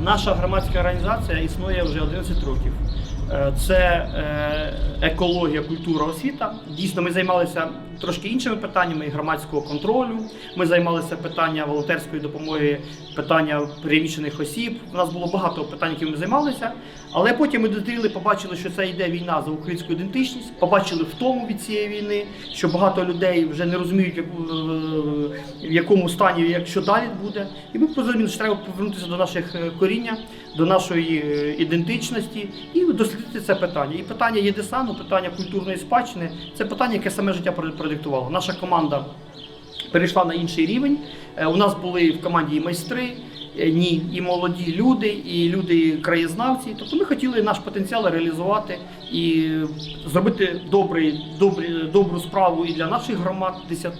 Наша громадська організація існує вже 11 років. Е, Це е, екологія, культура, освіта. Дійсно, ми займалися трошки іншими питаннями і громадського контролю. Ми займалися питання волонтерської допомоги, питання переміщених осіб. У нас було багато питань, якими ми займалися. Але потім ми дозріли, побачили, що це йде війна за українську ідентичність, побачили втому від цієї війни, що багато людей вже не розуміють, е, в якому стані, як що далі буде. І ми зрозуміли, що треба повернутися до наших е, коріння, до нашої е, ідентичності і дослідити це питання. І питання єдесану, питання культурної спадщини це питання, яке саме життя продиктувало. Наша команда перейшла на інший рівень. Е, У нас були в команді і майстри, ні, і молоді люди, і люди краєзнавці. Тобто ми хотіли наш потенціал реалізувати і зробити добрий, добрий, добру справу і для наших громад 10,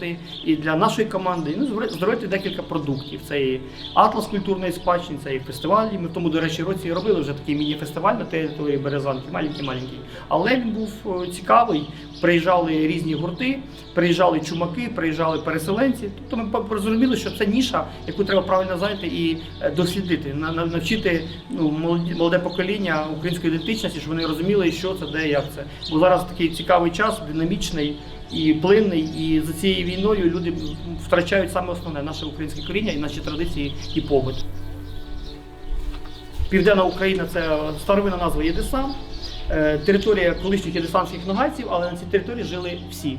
і для нашої команди. І ну, зробити- декілька продуктів. Це і атлас культурної спадщини, це і фестивалі. Ми в тому, до речі, році робили вже такий міні-фестиваль на території Березанки, маленький-маленький. Але він був е, цікавий. Приїжджали різні гурти, приїжджали чумаки, приїжджали переселенці. Тобто ми зрозуміли, що це ніша, яку треба правильно зайняти і е, дослідити, на- на- навчити ну, молоде покоління української ідентичності, щоб вони розуміли, що це, де, як це. Бо зараз такий цікавий час, динамічний і плинний, і за цією війною люди втрачають саме основне наше українське коріння і наші традиції і побут. Південна Україна це старовина назва Єдесан. Е, Територія колишніх єдесанських ногайців, але на цій території жили всі.